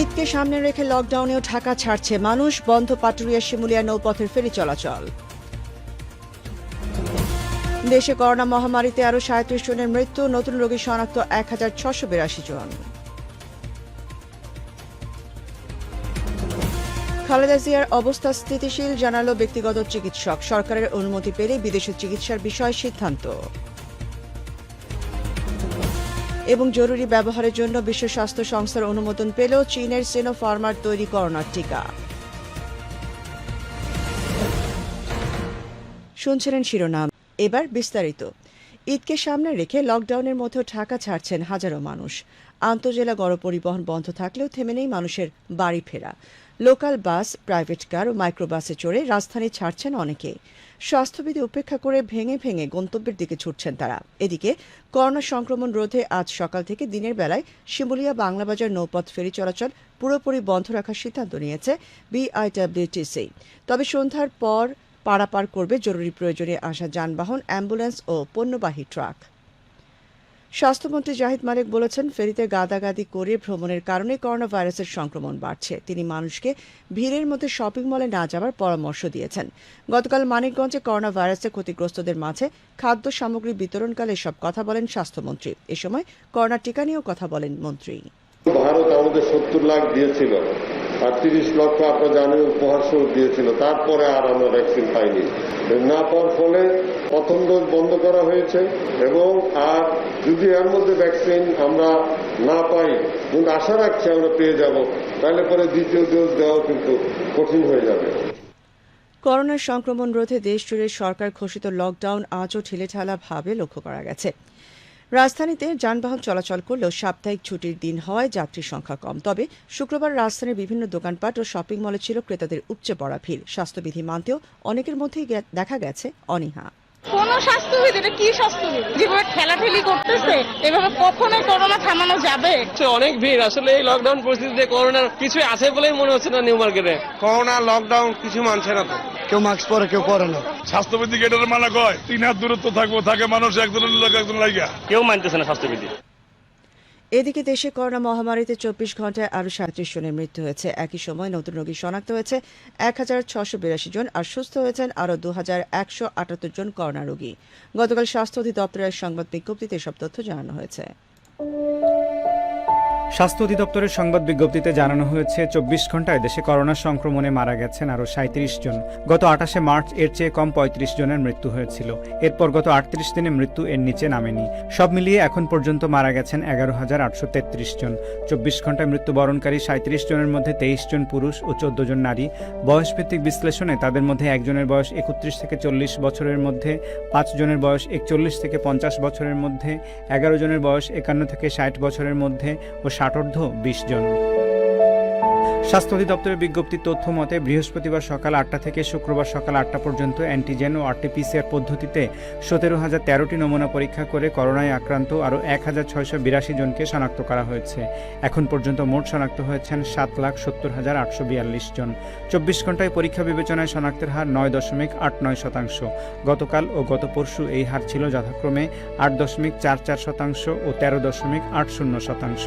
ঈদকে সামনে রেখে লকডাউনেও ঢাকা ছাড়ছে মানুষ, বন্ধ পাটুরিয়া শিমুলিয়া নৌপথের ফেরি চলাচল। দেশে করোনা মহামারীতে আরও সাঁত্রিশ জনের মৃত্যু, নতুন রোগী শনাক্ত এক হাজার ছশো বিরাশি জন। খালেদা জিয়ার অবস্থা স্থিতিশীল, জানালো ব্যক্তিগত চিকিৎসক। সরকারের অনুমতি পেলে বিদেশে চিকিৎসার বিষয়ে সিদ্ধান্ত। এবং জরুরি ব্যবহারের জন্য বিশ্ব স্বাস্থ্য সংস্থার অনুমোদন পেল চীনের সেনো ফার্মার তৈরি করোনার টিকা। শুনছিলেন শিরোনাম। এবার বিস্তারিত। ঈদকে সামনে রেখে লকডাউনের মধ্যেও ঢাকা ছাড়ছেন হাজারো মানুষ। আন্তজেলা গণপরিবহন বন্ধ থাকলেও থেমে নেই মানুষের বাড়ি ফেরা। লোকাল বাস, প্রাইভেট কার ও মাইক্রোবাসে চড়ে রাজধানী ছাড়ছেন অনেকে। স্বাস্থ্যবিধি উপেক্ষা করে ভেঙে ভেঙে গন্তব্যের দিকে ছুটছেন তারা। এদিকে, করোনা সংক্রমণ রোধে আজ সকাল থেকে দিনের বেলায় শিমুলিয়া বাংলাবাজার নৌপথ ফেরি চলাচল পুরোপুরি বন্ধ রাখার সিদ্ধান্ত নিয়েছে বিআইডব্লিউটিসি তবে সন্ধ্যার পর পারাপার করবে জরুরি প্রয়োজনে আসা যানবাহন, অ্যাম্বুলেন্স ও পণ্যবাহী ট্রাক। স্বাস্থ্যমন্ত্রী জাহিদ মালিক বলেছেন, ফেরিতে গাদাগাদি করে ভ্রমণের কারণে করোনা ভাইরাসের সংক্রমণ বাড়ছে। তিনি মানুষকে ভিড়ের মধ্যে শপিং মলে না যাওয়ার পরামর্শ দিয়েছেন। গতকাল মানিকগঞ্জে করোনা ভাইরাসে ক্ষতিগ্রস্তদের মাঝে খাদ্য সামগ্রী বিতরণকালে সব কথা বলেন স্বাস্থ্যমন্ত্রী। এ সময় করোনা টিকা নিয়েও কথা বলেন মন্ত্রী। ভারত আমাদের সত্তর লাখ দিয়েছিল আর তিরিশ লক্ষ আপনার জানেন উপহার স্বরূপ দিয়েছিল, তারপরে আর আমরা ভ্যাকসিন পাইনি। না পাওয়ার ফলে প্রথম ডোজ বন্ধ করা হয়েছে এবং আর যদি এর মধ্যে ভ্যাকসিন আমরা না পাই, কিন্তু আশা রাখছি আমরা পেয়ে যাব, তাহলে পরে দ্বিতীয় ডোজ দেওয়া কিন্তু কঠিন হয়ে যাবে। করোনা সংক্রমণ রোধে দেশজুড়ে সরকার ঘোষিত লকডাউন আজও ঢিলেঢালা ভাবে লক্ষ্য করা গেছে। রাজধানীতে যানবাহন চলাচল করলেও সাপ্তাহিক ছুটির দিন হওয়ায় যাত্রীর সংখ্যা কম। তবে শুক্রবার রাজধানীর বিভিন্ন দোকানপাট ও শপিং মলে ছিল ক্রেতাদের উপচে পড়া ভিড়। স্বাস্থ্যবিধি মানতেও অনেকের মধ্যেই দেখা গেছে অনীহা। কোন স্বাস্থ্যবিধি এটা কি স্বাস্থ্যবিধি যেভাবে ঠেলাঠেলি করতেছে এভাবে কখনোই করোনা থামানো যাবে? অনেক ভিড়। আসলে এই লকডাউন পরিস্থিতিতে করোনার কিছু আছে বলেই মনে হচ্ছে না নিউ মার্কেটে করোনা লকডাউন কিছু মানছে না তো। কেউ মাস্ক পরে কেউ পরে না। স্বাস্থ্যবিধি গেটের মানা কয় তিন হাত দূরত্ব থাকব থাকে মানুষ একজনের লোক একজন লাইগা। কেউ মানতেছে না স্বাস্থ্যবিধি। এদিকে দেশে করোনা মহামারীতে চব্বিশ ঘন্টায় আরও সাঁত্রিশ জনের মৃত্যু হয়েছে। একই সময় নতুন রোগী শনাক্ত হয়েছে এক হাজার ছশো বিরাশি জন আর সুস্থ হয়েছেন আরও দু হাজার একশো আটাত্তর জন করোনা রোগী। গতকাল স্বাস্থ্য অধিদপ্তরের সংবাদ বিজ্ঞপ্তিতে এসব তথ্য জানানো হয়েছে। স্বাস্থ্য অধিদপ্তরের সংবাদ বিজ্ঞপ্তিতে জানানো হয়েছে, চব্বিশ ঘন্টায় দেশে করোনা সংক্রমণে মারা গেছেন আরও সাঁত্রিশ জন। গত আঠাশে মার্চ এর চেয়ে কম পঁয়ত্রিশ জনের মৃত্যু হয়েছিল। এরপর গত আটত্রিশ দিনে মৃত্যু এর নিচে নামেনি। সব মিলিয়ে এখন পর্যন্ত মারা গেছেন এগারো হাজার আটশো তেত্রিশ জন। চব্বিশ ঘন্টায় মৃত্যুবরণকারী সাঁত্রিশ জনের মধ্যে তেইশ জন পুরুষ ও চোদ্দ জন নারী। বয়সভিত্তিক বিশ্লেষণে তাদের মধ্যে একজনের বয়স একত্রিশ থেকে চল্লিশ বছরের মধ্যে, পাঁচ জনের বয়স একচল্লিশ থেকে পঞ্চাশ বছরের মধ্যে, এগারো জনের বয়স একান্ন থেকে ষাট বছরের মধ্যে ও ষাটোর্ধ বিশ জন। স্বাস্থ্য অধিদপ্তরের বিজ্ঞপ্তির তথ্য মতে, বৃহস্পতিবার সকাল আটটা থেকে শুক্রবার সকাল আটটা পর্যন্ত অ্যান্টিজেন ও আরটিপিসিআর পদ্ধতিতে সতেরো হাজার তেরোটি নমুনা পরীক্ষা করে করোনায় আক্রান্ত আরও এক হাজার ছয়শো বিরাশি জনকে শনাক্ত করা হয়েছে। এখন পর্যন্ত মোট শনাক্ত হয়েছেন সাত লাখ সত্তর হাজার আটশো বিয়াল্লিশ জন। চব্বিশ ঘন্টায় পরীক্ষা বিবেচনায় শনাক্তের হার নয় দশমিক আট নয় শতাংশ। গতকাল ও গত পরশু এই হার ছিল যথাক্রমে আট দশমিক চার চার শতাংশ ও তেরো দশমিক আট শূন্য শতাংশ।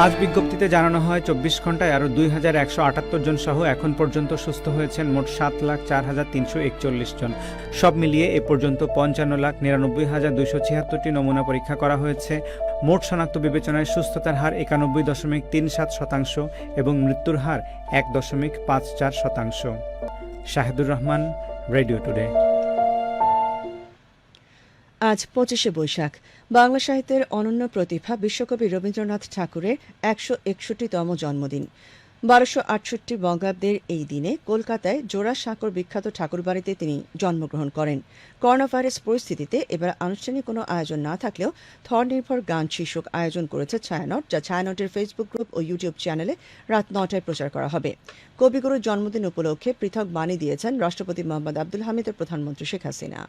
আজ বিজ্ঞপ্তিতে জানানো হয়, চব্বিশ ঘন্টায় আরও দুই হাজার একশো আটাত্তর জন সহ এখন পর্যন্ত সুস্থ হয়েছেন মোট সাত লাখ চার হাজার তিনশো একচল্লিশ জন। সব মিলিয়ে এ পর্যন্ত পঞ্চান্ন লাখ নিরানব্বই হাজার দুইশো ছিয়াত্তরটি নমুনা পরীক্ষা করা হয়েছে। মোট শনাক্ত বিবেচনায় সুস্থতার হার একানব্বই দশমিক তিন সাত শতাংশ এবং মৃত্যুর হার এক দশমিক পাঁচ চার শতাংশ। Shahedur Rahman, Radio Today. আজ পঁচিশে বৈশাখ। বাংলা সাহিত্যের অনন্য প্রতিভা বিশ্বকবি রবীন্দ্রনাথ ঠাকুরের একশো একষট্টিতম জন্মদিন। বারোশো আটষট্টি বঙ্গাব্দের এই দিনে কলকাতায় জোড়াসাঁকর বিখ্যাত ঠাকুরবাড়িতে তিনি জন্মগ্রহণ করেন। করোনা ভাইরাস পরিস্থিতিতে এবার আনুষ্ঠানিক কোনো আয়োজন না থাকলেও থর নির্ভর গান শীর্ষক আয়োজন করেছে ছায়ানট, যা ছায়ানটের ফেসবুক গ্রুপ ও ইউটিউব চ্যানেলে রাত নটায় প্রচার করা হবে। কবিগুরুর জন্মদিন উপলক্ষে পৃথক বাণী দিয়েছেন রাষ্ট্রপতি মোহাম্মদ আব্দুল হামিদের প্রধানমন্ত্রী শেখ হাসিনা।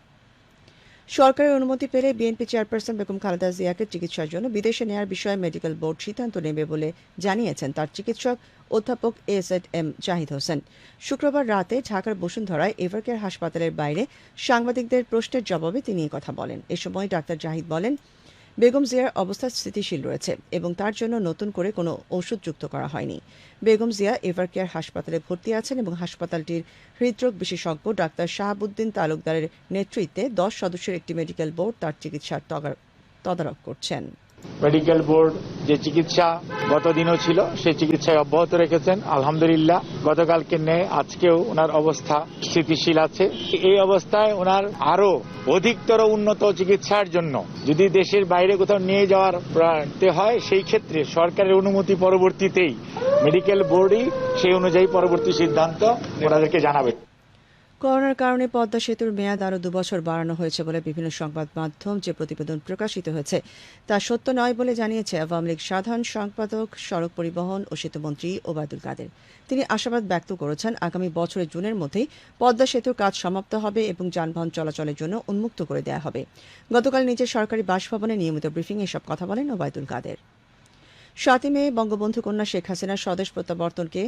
সরকারের অনুমতি পেলে বিএনপি চেয়ারপারসন বেগম খালেদা জিয়াকে চিকিৎসার জন্য বিদেশে নেয়ার বিষয়ে মেডিকেল বোর্ড সিদ্ধান্ত নেবে বলে জানিয়েছেন তার চিকিৎসক অধ্যাপক এস এড এম জাহিদ হোসেন। শুক্রবার রাতে ঢাকার বসুন্ধরায় এভারকেয়ার হাসপাতালের বাইরে সাংবাদিকদের প্রশ্নের জবাবে তিনি কথা বলেন। এ সময় ডাক্তার জাহিদ বলেন বেগম জিয়ার অবস্থা স্থিতিশীল রয়েছে এবং তার জন্য নতুন করে কোনো ওষুধ যুক্ত করা হয়নি। বেগম জিয়া এভার কেয়ার হাসপাতালে ভর্তি আছেন এবং হাসপাতালটির হৃদরোগ বিশেষজ্ঞ ডাক্তার শাহাবুদ্দিন তালুকদারের নেতৃত্বে দশ সদস্যের একটি মেডিকেল বোর্ড তার চিকিৎসার তদারক করছেন। মেডিকেল বোর্ড যে চিকিৎসা গতদিনও ছিল, সেই চিকিৎসায় অব্যাহত রেখেছেন। আলহামদুলিল্লাহ, গতকালকে নেয় আজকেও ওনার অবস্থা স্থিতিশীল আছে। এই অবস্থায় ওনার আরও অধিকতর উন্নত চিকিৎসার জন্য যদি দেশের বাইরে কোথাও নিয়ে যাওয়ার হয়, সেই ক্ষেত্রে সরকারের অনুমতি পরবর্তীতেই, মেডিকেল বোর্ডই সেই অনুযায়ী পরবর্তী সিদ্ধান্ত ওনাদেরকে জানাবে। করোনার কারণে পদ্মা সেতুর মেয়াদ আরও দুবছর বাড়ানো হয়েছে বলে বিভিন্ন সংবাদ মাধ্যম যে প্রতিবেদন প্রকাশিত হয়েছে, তা সত্য নয় বলে জানিয়েছে আওয়ামী লীগ সাধারণ সম্পাদক, সড়ক পরিবহন ও সেতুমন্ত্রী ওবায়দুল কাদের। তিনি আশাবাদ ব্যক্ত করেছেন, আগামী বছরের জুনের মধ্যেই পদ্মা সেতুর কাজ সমাপ্ত হবে এবং যানবাহন চলাচলের জন্য উন্মুক্ত করে দেওয়া হবে। গতকাল নিজের সরকারি বাসভবনে নিয়মিত ব্রিফিং এসব কথা বলেন ওবায়দুল কাদের। সাতই মে বঙ্গবন্ধু কন্যা শেখ হাসিনার স্বদেশ প্রত্যাবর্তনকে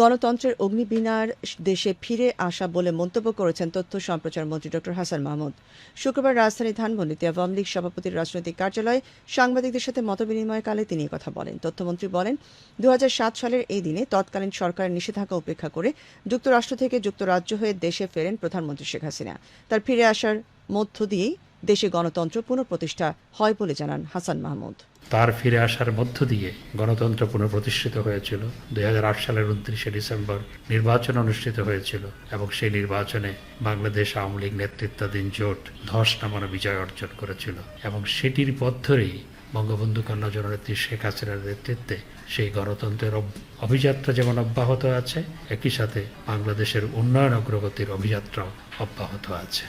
গণতন্ত্রের অগ্নিবীণার দেশে ফিরে আসা বলে মন্তব্য করেছেন তথ্য সম্প্রচার মন্ত্রী ড হাসান মাহমুদ। শুক্রবার রাজধানী ধানমন্ডিতে আওয়ামী লীগ সভাপতির রাজনৈতিক কার্যালয়ে সাংবাদিকদের সাথে মতবিনিময়কালে তিনি কথা বলেন। তথ্যমন্ত্রী বলেন দু হাজার সাত সালের এই দিনে তৎকালীন সরকারের নিষেধাজ্ঞা উপেক্ষা করে যুক্তরাষ্ট্র থেকে যুক্তরাজ্য হয়ে দেশে ফেরেন প্রধানমন্ত্রী শেখ হাসিনা। তার ফিরে আসার মধ্য দিয়েই দেশে গণতন্ত্র পুনঃপ্রতিষ্ঠা হয় বলে জানান হাসান মাহমুদ। তার ফিরে আসার মধ্য দিয়ে গণতন্ত্র পুনঃপ্রতিষ্ঠিত হয়েছিল। দুই হাজার আট সালের উনত্রিশে ডিসেম্বর নির্বাচন অনুষ্ঠিত হয়েছিল এবং সেই নির্বাচনে বাংলাদেশ আওয়ামী লীগ নেতৃত্বাধীন জোট ধস নামানো বিজয় অর্জন করেছিল এবং সেটির পথ ধরেই বঙ্গবন্ধু কন্যা জননেত্রী শেখ হাসিনার নেতৃত্বে সেই গণতন্ত্রের অভিযাত্রা যেমন অব্যাহত আছে, একই সাথে বাংলাদেশের উন্নয়ন অগ্রগতির অভিযাত্রাও অব্যাহত আছে।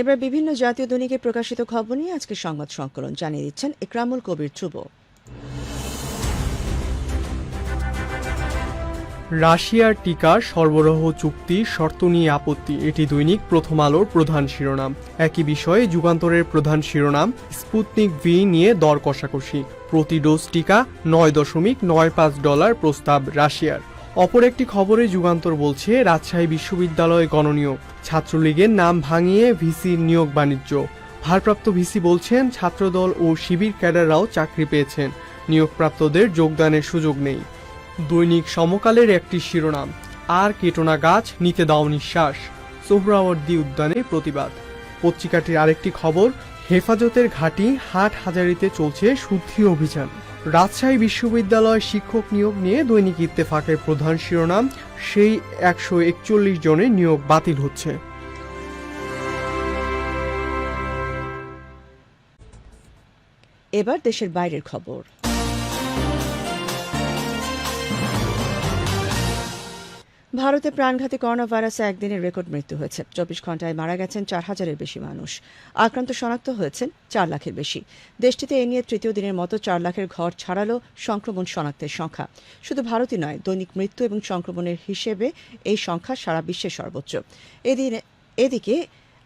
এবার বিভিন্ন জাতীয় দৈনিকে প্রকাশিত খবর নিয়ে আজকে সংবাদ সংকলন জানিয়ে দিচ্ছেন ইকরামুল কবির ধ্রুব রাশিয়ার টিকা, সরবরাহ চুক্তি, শর্ত নিয়ে আপত্তি, এটি দৈনিক প্রথম আলোর প্রধান শিরোনাম। একই বিষয়ে যুগান্তরের প্রধান শিরোনাম স্পুতনিক ভি নিয়ে দর কষাকষি। প্রতি ডোজ টিকা নয় দশমিক নয় পাঁচ ডলার প্রস্তাব রাশিয়ার। অপর একটি খবরে যুগান্তর বলছে, রাজশাহী বিশ্ববিদ্যালয় গণনীয় ছাত্রলীগের নাম ভাঙিয়ে ভিসির নিয়োগ বাণিজ্য। ভারপ্রাপ্ত ভিসি বলছেন, ছাত্রদল ও শিবির ক্যাডাররাও চাকরি পেয়েছেন। নিয়োগপ্রাপ্তদের যোগদানের সুযোগ নেই। দৈনিক সমকালের একটি শিরোনাম, আর কেটোনা গাছ, নিতে দাও নিঃশ্বাস। সোহরাওয়ার্দী উদ্যানে প্রতিবাদ। পত্রিকাটির আরেকটি খবর, হেফাজতের ঘাঁটি হাট হাজারিতে চলছে শুদ্ধি অভিযান। রাজশাহী বিশ্ববিদ্যালয় শিক্ষক নিয়োগ নিয়ে দৈনিক ইত্তেফাকের প্রধান শিরোনাম, সেই একশো একচল্লিশ জনের নিয়োগ বাতিল হচ্ছে। এবার দেশের বাইরের খবর। ভারতে প্রাণঘাতী করোনা ভাইরাসে একদিনের রেকর্ড মৃত্যু হয়েছে। চব্বিশ ঘন্টায় মারা গেছেন চার হাজারের বেশি মানুষ। আক্রান্ত শনাক্ত হয়েছেন চার লাখের বেশি। দেশটিতে এ নিয়ে তৃতীয় দিনের মতো চার লাখের ঘর ছাড়ালো সংক্রমণ শনাক্তের সংখ্যা। শুধু ভারতই নয়, দৈনিক মৃত্যু এবং সংক্রমণের হিসেবে এই সংখ্যা সারা বিশ্বের সর্বোচ্চ। এদিনে এদিকে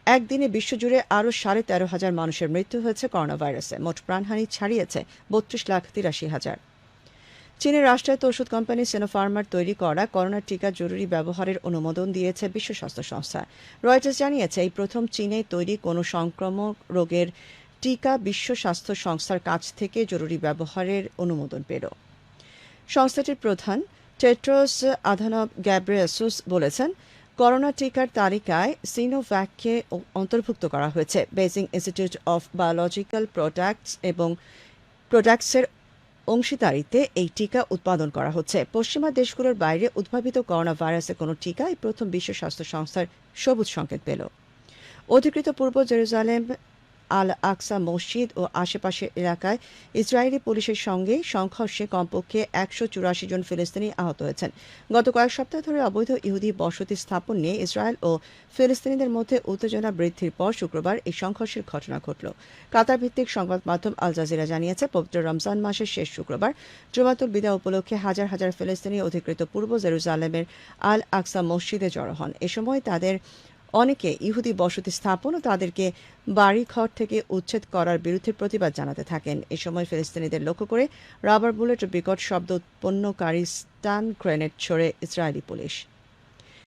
একদিনে বিশ্বজুড়ে আরও সাড়ে তেরো হাজার মানুষের মৃত্যু হয়েছে করোনা ভাইরাসে মোট প্রাণহানি ছাড়িয়েছে বত্রিশ লাখ তিরাশি হাজার। চীনের রাষ্ট্রায়ত্ত ওষুধ কোম্পানি সেনোফার্মার তৈরি করা করোনার টিকা জরুরি ব্যবহারের অনুমোদন দিয়েছে বিশ্ব স্বাস্থ্য সংস্থা। রয়টার্স জানিয়েছে, এই প্রথম চীনে তৈরি কোনো সংক্রামক রোগের টিকা বিশ্ব স্বাস্থ্য সংস্থার কাছ থেকে জরুরি ব্যবহারের অনুমোদন পেল। সংস্থাটির প্রধান টেট্রোস আধানব গ্যাব্রিয়াসুস বলেছেন, করোনা টিকার তালিকায় সিনোভ্যাককে অন্তর্ভুক্ত করা হয়েছে। Beijing Institute of Biological Products এবং প্রোডাক্টসের অংশীদারিতে এই টিকা উৎপাদন করা হচ্ছে। পশ্চিমা দেশগুলোর বাইরে উদ্ভাবিত করোনা ভাইরাসের কোনো টিকা এই প্রথম বিশ্ব স্বাস্থ্য সংস্থার সবুজ সংকেত পেল। অধিকৃত পূর্ব জেরুজালেম আল আকসা মসজিদ ও আশেপাশের এলাকায় ইসরায়েলি পুলিশের সঙ্গে সংঘর্ষে কমপক্ষে একশো চুরাশি জন ফিলিস্তিনি আহত হয়েছেন। গত কয়েক সপ্তাহ ধরে অবৈধ ইহুদি বসতি স্থাপন নিয়ে ইসরায়েল ও ফিলিস্তিনিদের মধ্যে উত্তেজনা বৃদ্ধির পর শুক্রবার এই সংঘর্ষের ঘটনা ঘটল। কাতার ভিত্তিক সংবাদ মাধ্যম আল জাজিরা জানিয়েছে, পবিত্র রমজান মাসের শেষ শুক্রবার জুমাতুল বিদা উপলক্ষে হাজার হাজার ফিলিস্তিনি অধিকৃত পূর্ব জেরুজালেমের আল আকসা মসজিদে জড়ো হন। এ সময় তাদের অনেকে ইহুদি বসতি স্থাপন ও তাদেরকে বাড়িঘর থেকে উচ্ছেদ করার বিরুদ্ধে প্রতিবাদ জানাতে থাকেন। এ সময় ফিলিস্তিনিদের লক্ষ্য করে রাবার বুলেট ও বিকট শব্দ উৎপন্নকারী স্টান গ্রেনেড ছড়ে ইসরায়েলি পুলিশ।